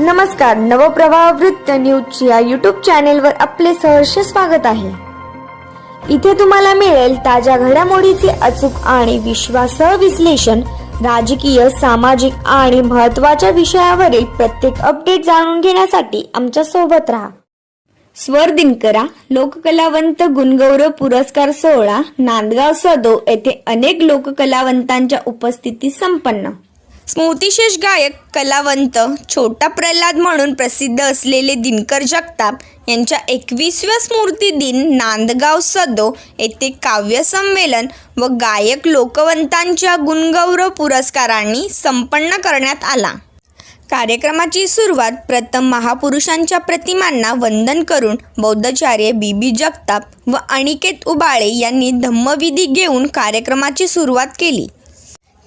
नमस्कार नवप्रवाह वृत्त न्यूज या युट्यूब चॅनेलवर आपले सहर्ष स्वागत आहे. इथे तुम्हाला मिळेल ताज्या घडामोडीचे अचूक आणि विश्वासह विश्लेषण राजकीय सामाजिक आणि महत्त्वाच्या विषयावरील प्रत्येक अपडेट जाणून घेण्यासाठी आमच्यासोबत राहा. स्वर दिनकरा लोककलावंत गुणगौरव पुरस्कार सोहळा नांदगाव सदो येथे अनेक लोककलावंतांच्या उपस्थितीत संपन्न. स्मृतिशेष गायक कलावंत छोटा प्रल्हाद म्हणून प्रसिद्ध असलेले दिनकर जगताप यांच्या एकवीसव्या स्मृती दिन नांदगाव सदो येथे काव्य संमेलन व गायक लोकवंतांच्या गुणगौरव पुरस्कारांनी संपन्न करण्यात आला. कार्यक्रमाची सुरुवात प्रथम महापुरुषांच्या प्रतिमांना वंदन करून बौद्धाचार्य बी बी जगताप व अनिकेत उबाळे यांनी धम्मविधी घेऊन कार्यक्रमाची सुरुवात केली.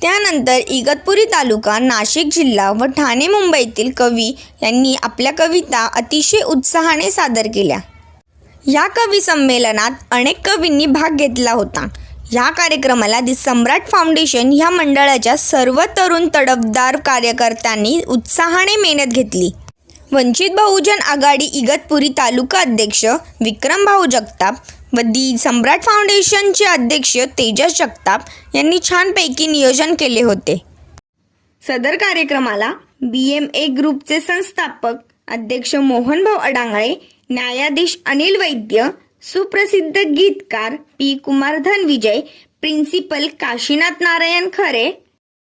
त्यानंतर इगतपुरी तालुका नाशिक जिल्हा व ठाणे मुंबईतील कवी यांनी आपल्या कविता अतिशय उत्साहाने सादर केल्या. या कवी संमेलनात अनेक कवींनी भाग घेतला होता. या कार्यक्रमाला दि सम्राट फाउंडेशन ह्या मंडळाच्या सर्व तरुण तडफदार कार्यकर्त्यांनी उत्साहाने मेहनत घेतली. वंचित बहुजन आघाडी इगतपुरी तालुका अध्यक्ष विक्रम भाऊ जगताप व दी सम्राट फाउंडेशनचे अध्यक्ष तेजस जगताप यांनी छानपैकी नियोजन केले होते. सदर कार्यक्रमाला बी एम ए ग्रुपचे संस्थापक अध्यक्ष मोहनभाऊ अडांगळे न्यायाधीश अनिल वैद्य सुप्रसिद्ध गीतकार पी कुमार धनविजय प्रिन्सिपल काशीनाथ नारायण खरे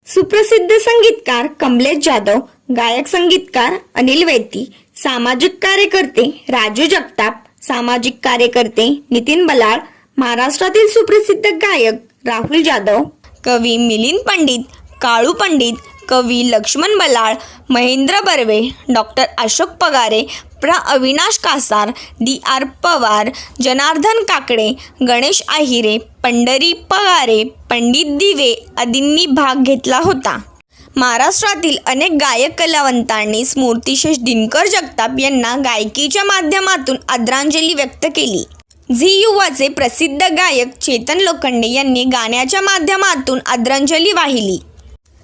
सुप्रसिद्ध संगीतकार कमलेश जाधव गायक संगीतकार अनिल वैती सामाजिक कार्यकर्ते राजू जगताप सामाजिक कार्यकर्ते नितीन बलाळ महाराष्ट्रातील सुप्रसिद्ध गायक राहुल जाधव कवी मिलिंद पंडित काळू पंडित कवी लक्ष्मण बलाळ महेंद्र बर्वे डॉक्टर अशोक पगारे प्रा. अविनाश कासार डी. आर. पवार जनार्दन काकडे गणेश आहिरे पंढरी पगारे पंडित दिवे आदींनी भाग घेतला होता. महाराष्ट्रातील अनेक गायक कलावंतांनी स्मृतिशेष दिनकर जगताप यांना गायकीच्या माध्यमातून आदरांजली व्यक्त केली. झी युवाचे प्रसिद्ध गायक चेतन लोखंडे यांनी गाण्याच्या माध्यमातून आदरांजली वाहिली.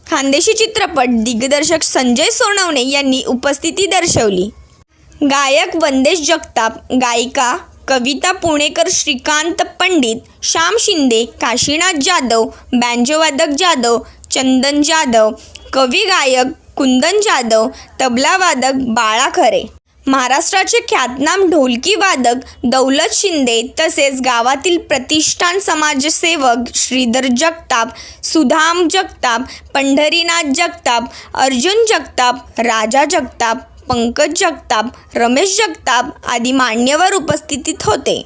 खानदेशी चित्रपट दिग्दर्शक संजय सोनवणे यांनी उपस्थिती दर्शवली. गायक वंदेश जगताप गायिका कविता पुणेकर श्रीकांत पंडित श्याम शिंदे काशीनाथ जाधव बँजोवादक जाधव चंदन जाधव कवी गायक कुंदन जाधव तबलावादक बाळा खरे. महाराष्ट्राचे ख्यातनाम ढोलकी वादक दौलत शिंदे तसेच गावातील प्रतिष्ठान समाजसेवक श्रीधर जगताप सुधाम जगताप पंढरीनाथ जगताप अर्जुन जगताप राजा जगताप पंकज जगताप रमेश जगताप आदी मान्यवर उपस्थितीत होते.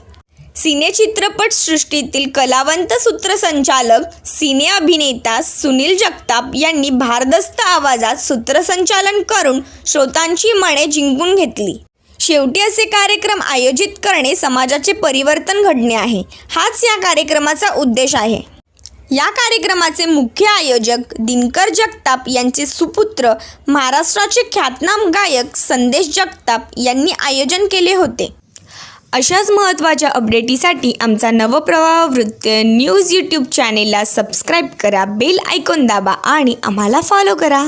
सिनेचित्रपटसृष्टीतील कलावंत सूत्रसंचालक सिने अभिनेता सुनील जगताप यांनी भारदस्त आवाजात सूत्रसंचालन करून श्रोतांची मने जिंकून घेतली. शेवटी असे कार्यक्रम आयोजित करणे समाजाचे परिवर्तन घडणे आहे. हाच या कार्यक्रमाचा उद्देश आहे. या कार्यक्रमाचे मुख्य आयोजक दिनकर जगताप यांचे सुपुत्र महाराष्ट्राचे ख्यातनाम गायक संदेश जगताप यांनी आयोजन केले होते. अशाच महत्त्वाच्या अपडेटीसाठी आमचा नवप्रवाह वृत्त न्यूज यूट्यूब चॅनेलला सबस्क्राईब करा बेल आयकॉन दाबा आणि आम्हाला फॉलो करा.